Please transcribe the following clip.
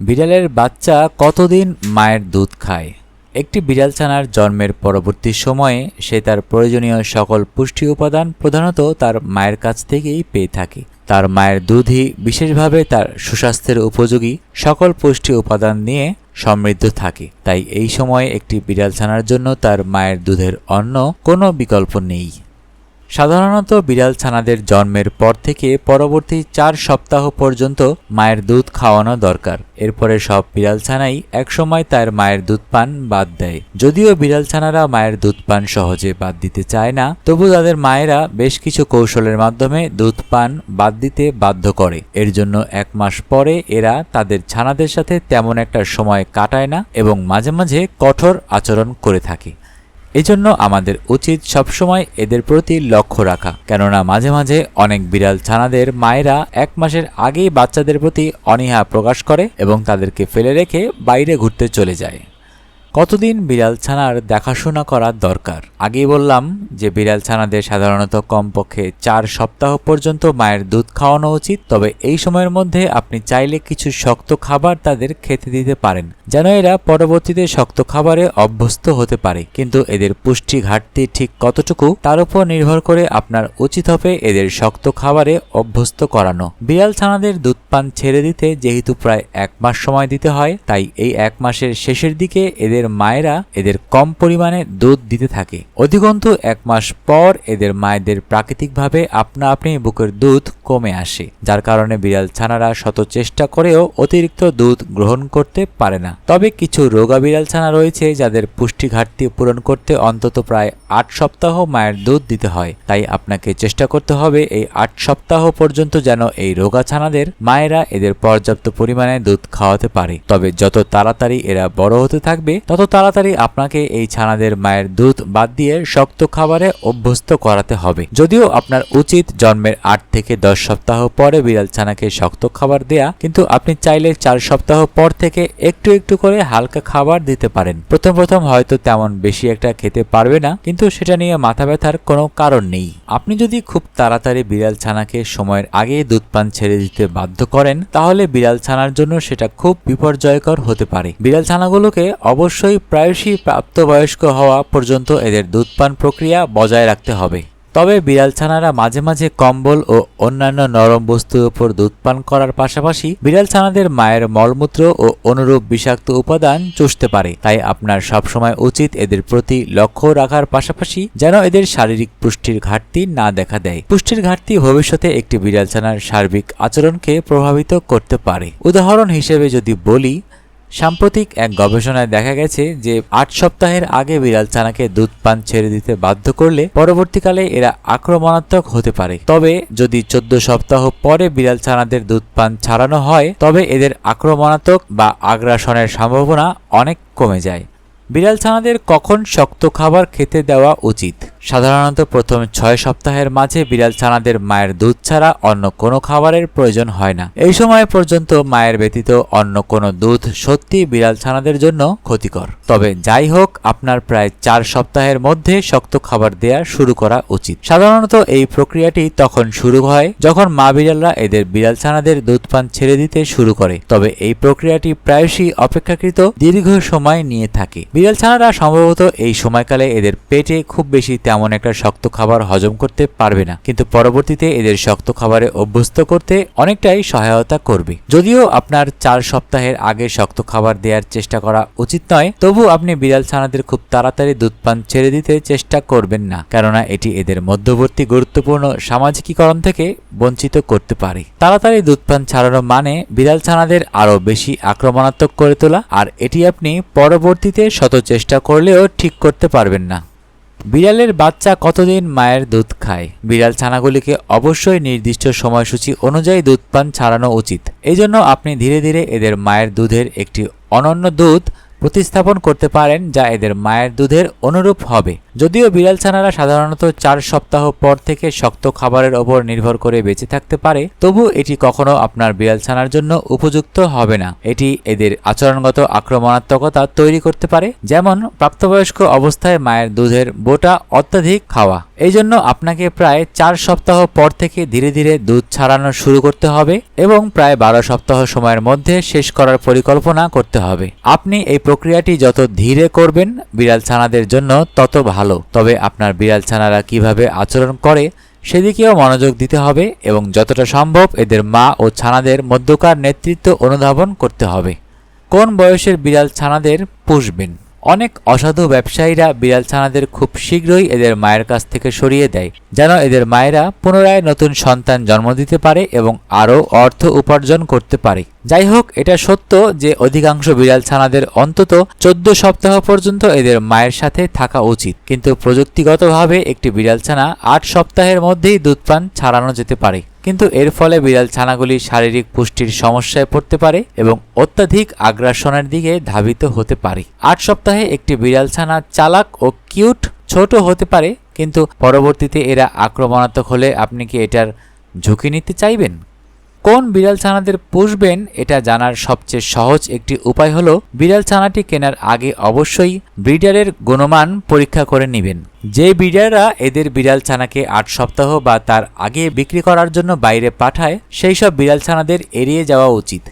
বিড়ালের বাচ্চা কতদিন মায়ের দুধ খায়? একটি বিড়াল ছানার জন্মের পরবর্তী সময়ে সে তার প্রয়োজনীয় সকল পুষ্টি উপাদান প্রধানত তার মায়ের কাছ থেকেই পেয়ে থাকে। তার মায়ের দুধই বিশেষভাবে তার সুস্বাস্থ্যের উপযোগী সকল পুষ্টি উপাদান নিয়ে সমৃদ্ধ থাকে। তাই এই সময়ে একটি বিড়াল ছানার জন্য তার মায়ের দুধের অন্য কোনো বিকল্প নেই। সাধারণত বিড়াল ছানাদের জন্মের পর থেকে পরবর্তী চার সপ্তাহ পর্যন্ত মায়ের দুধ খাওয়ানো দরকার। এরপরে সব বিড়াল ছানাই একসময় তার মায়ের দুধ পান বাদ দেয়। যদিও বিড়াল ছানারা মায়ের দুধ পান সহজে বাদ দিতে চায় না, তবু তাদের মায়েরা বেশ কিছু কৌশলের মাধ্যমে দুধ পান বাদ দিতে বাধ্য করে। এর জন্য এক মাস পরে এরা তাদের ছানাদের সাথে তেমন একটা সময় কাটায় না এবং মাঝে মাঝে কঠোর আচরণ করে থাকে। এজন্য আমাদের উচিত সবসময় এদের প্রতি লক্ষ্য রাখা, কেননা মাঝে মাঝে অনেক বিড়াল ছানাদের মায়েরা এক মাসের আগেই বাচ্চাদের প্রতি অনীহা প্রকাশ করে এবং তাদেরকে ফেলে রেখে বাইরে ঘুরতে চলে যায়। কতদিন বিড়াল ছানার দেখাশোনা করার দরকার? আগেই বললাম যে বিড়াল ছানাদের সাধারণত কমপক্ষে চার সপ্তাহ পর্যন্ত মায়ের দুধ খাওয়ানো উচিত, তবে এই সময়ের মধ্যে আপনি চাইলে কিছু শক্ত খাবার তাদের খেতে দিতে পারেন, যেন এরা পরবর্তীতে শক্ত খাবারে অভ্যস্ত হতে পারে। কিন্তু এদের পুষ্টি ঘাটতি ঠিক কতটুকু, তার উপর নির্ভর করে আপনার উচিত হবে এদের শক্ত খাবারে অভ্যস্ত করানো। বিড়াল ছানাদের দুধ পান ছেড়ে দিতে যেহেতু প্রায় এক মাস সময় দিতে হয়, তাই এই এক মাসের শেষের দিকে এদের মায়েরা এদের কম পরিমাণে দুধ দিতে থাকে। অধিকন্তু, এক মাস পর এদের মায়েদের প্রাকৃতিকভাবে আপনা আপনি বুকের দুধ কমে আসে, যার কারণে বিড়াল ছানারা শত চেষ্টা করেও অতিরিক্ত দুধ গ্রহণ করতে পারে না। তবে কিছু রোগা বিড়াল ছানা রয়েছে যাদের পুষ্টি ঘাটতি পূরণ করতে অন্তত প্রায় আট সপ্তাহ মায়ের দুধ দিতে হয়। তাই আপনাকে চেষ্টা করতে হবে এই আট সপ্তাহ পর্যন্ত যেন এই রোগা ছানাদের মায়েরা এদের পর্যাপ্ত পরিমাণে দুধ খাওয়াতে পারে। তবে যত তাড়াতাড়ি এরা বড় হতে থাকবে তত তাড়াতাড়ি আপনাকে এই ছানাদের মায়ের দুধ বাদ দিয়ে শক্ত খাবারে অভ্যস্ত করাতে হবে। যদিও আপনার উচিত জন্মের আট থেকে দশ সপ্তাহ পরে বিড়াল ছানাকে শক্ত খাবার দেয়া, কিন্তু আপনি চাইলে চার সপ্তাহ পর থেকে একটু একটু করে হালকা খাবার দিতে পারেন। প্রথম প্রথম হয়তো তেমন বেশি একটা খেতে পারবে না, কিন্তু সেটা নিয়ে মাথা ব্যথার কোনো কারণ নেই। আপনি যদি খুব তাড়াতাড়ি বিড়াল ছানাকে সময়ের আগে দুধ পান ছেড়ে দিতে বাধ্য করেন, তাহলে বিড়াল ছানার জন্য সেটা খুব বিপর্যয়কর হতে পারে। বিড়াল ছানাগুলোকে অবশ্যই প্রায়শই প্রাপ্তবয়স্ক হওয়া পর্যন্ত এদের দুধ পান প্রক্রিয়া বজায় রাখতে হবে। তবে বিড়াল ছানারা মাঝে মাঝে কম্বল ও অন্যান্য নরম বস্তুর উপর দুধ পান করার পাশাপাশি বিড়াল ছানাদের মায়ের মলমূত্র ও অনুরূপ বিষাক্ত উপাদান চুষতে পারে। তাই আপনার সবসময় উচিত এদের প্রতি লক্ষ্য রাখার পাশাপাশি যেন এদের শারীরিক পুষ্টির ঘাটতি না দেখা দেয়। পুষ্টির ঘাটতি ভবিষ্যতে একটি বিড়াল ছানার সার্বিক আচরণকে প্রভাবিত করতে পারে। উদাহরণ হিসেবে যদি বলি সাম্প্রতিক এক গবেষণায় দেখা গেছে যে আট সপ্তাহের আগে বিড়াল ছানাকে দুধ পান ছেড়ে দিতে বাধ্য করলে পরবর্তীকালে এরা আক্রমণাত্মক হতে পারে। তবে যদি চোদ্দ সপ্তাহ পরে বিড়াল ছানাদের দুধ পান ছাড়ানো হয়, তবে এদের আক্রমণাত্মক বা আগ্রাসনের সম্ভাবনা অনেক কমে যায়। বিড়াল ছানাদের কখন শক্ত খাবার খেতে দেওয়া উচিত? সাধারণত প্রথম ছয় সপ্তাহের মাঝে বিড়াল ছানাদের মায়ের দুধ ছাড়া অন্য কোনো খাবারের প্রয়োজন হয় না। এই সময় পর্যন্ত মায়ের ব্যতীত অন্য কোনো দুধ সত্যি বিড়াল ছানাদের জন্য ক্ষতিকর। তবে যাই হোক, আপনার প্রায় চার সপ্তাহের মধ্যে শক্ত খাবার দেয়া শুরু করা উচিত। সাধারণত এই প্রক্রিয়াটি তখন শুরু হয় যখন মা বিড়ালরা এদের বিড়াল ছানাদের দুধ পান ছেড়ে দিতে শুরু করে। তবে এই প্রক্রিয়াটি প্রায়শই অপেক্ষাকৃত দীর্ঘ সময় নিয়ে থাকে। বিড়াল ছানারা সম্ভবত এই সময়কালে এদের পেটে খুব বেশি তেমন একটা শক্ত খাবার হজম করতে পারবে না। কিন্তু পরবর্তীতে এদের শক্ত খাবারে অভ্যস্ত করতে অনেকটাই সহায়তা করবে। যদিও আপনার চার সপ্তাহের আগে শক্ত খাবার দেওয়ার চেষ্টা করা উচিত নয়, তবু আপনি বিড়াল ছানাদের খুব তাড়াতাড়ি দুধ পান ছেড়ে দিতে চেষ্টা করবেন না, কেননা এটি এদের মধ্যবর্তী গুরুত্বপূর্ণ সামাজিকীকরণ থেকে বঞ্চিত করতে পারে। তাড়াতাড়ি দুধ পান ছাড়ানো মানে বিড়াল ছানাদের আরও বেশি আক্রমণাত্মক করে তোলা, আর এটি আপনি পরবর্তীতে শত চেষ্টা করলেও ঠিক করতে পারবেন না। বিড়ালের বাচ্চা কতদিন মায়ের দুধ খায়? বিড়াল ছানাগুলিকে অবশ্যই নির্দিষ্ট সময়সূচি অনুযায়ী দুধ পান ছাড়ানো উচিত। এই জন্য আপনি ধীরে ধীরে এদের মায়ের দুধের একটি অনন্য দুধ প্রতিস্থাপন করতে পারেন যা এদের মায়ের দুধের অনুরূপ হবে। যদিও বিড়াল ছানারা সাধারণত চার সপ্তাহ পর থেকে শক্ত খাবারের ওপর নির্ভর করে বেঁচে থাকতে পারে, তবু এটি কখনো আপনার বিড়াল ছানার জন্য উপযুক্ত হবে না। এটি এদের আচরণগত আক্রমণাত্মকতা তৈরি করতে পারে, যেমন প্রাপ্তবয়স্ক অবস্থায় মায়ের দুধের বোটা অত্যাধিক খাওয়া। এই জন্য আপনাকে প্রায় চার সপ্তাহ পর থেকে ধীরে ধীরে দুধ ছাড়ানো শুরু করতে হবে এবং প্রায় বারো সপ্তাহ সময়ের মধ্যে শেষ করার পরিকল্পনা করতে হবে। আপনি এই প্রক্রিয়াটি যত ধীরে করবেন, বিড়াল ছানাদের জন্য তত ভালো। তবে আপনার বিড়াল ছানারা কীভাবে আচরণ করে, সেদিকেও মনোযোগ দিতে হবে এবং যতটা সম্ভব এদের মা ও ছানাদের মধ্যকার নেতৃত্ব অনুধাবন করতে হবে। কোন বয়সের বিড়াল ছানাদের পুষবেন? অনেক অসাধু ব্যবসায়ীরা বিড়াল ছানাদের খুব শীঘ্রই এদের মায়ের কাছ থেকে সরিয়ে দেয়, যেন এদের মায়েরা পুনরায় নতুন সন্তান জন্ম দিতে পারে এবং আরও অর্থ উপার্জন করতে পারে। যাই হোক, এটা সত্য যে অধিকাংশ বিড়াল ছানাদের অন্তত চোদ্দ সপ্তাহ পর্যন্ত এদের মায়ের সাথে থাকা উচিত। কিন্তু প্রযুক্তিগতভাবে একটি বিড়াল ছানা আট সপ্তাহের মধ্যেই দুধ পান ছাড়ানো যেতে পারে। কিন্তু এর ফলে বিড়াল ছানাগুলি শারীরিক পুষ্টির সমস্যায় পড়তে পারে এবং অত্যাধিক আগ্রাসনের দিকে ধাবিত হতে পারে। আট সপ্তাহে একটি বিড়াল ছানা চালাক ও কিউট ছোট হতে পারে, কিন্তু পরবর্তীতে এরা আক্রমণাত্মক হলে আপনি কি এটার ঝুঁকি নিতে চাইবেন? কোন বিড়াল ছানাদের পুষবেন এটা জানার সবচেয়ে সহজ একটি উপায় হলো, বিড়াল ছানাটি কেনার আগে অবশ্যই ব্রিডারের গুণমান পরীক্ষা করে নেবেন। যে ব্রিডাররা এদের বিড়াল ছানাকে আট সপ্তাহ বা তার আগে বিক্রি করার জন্য বাইরে পাঠায়, সেই সব বিড়াল ছানাদের এড়িয়ে যাওয়া উচিত।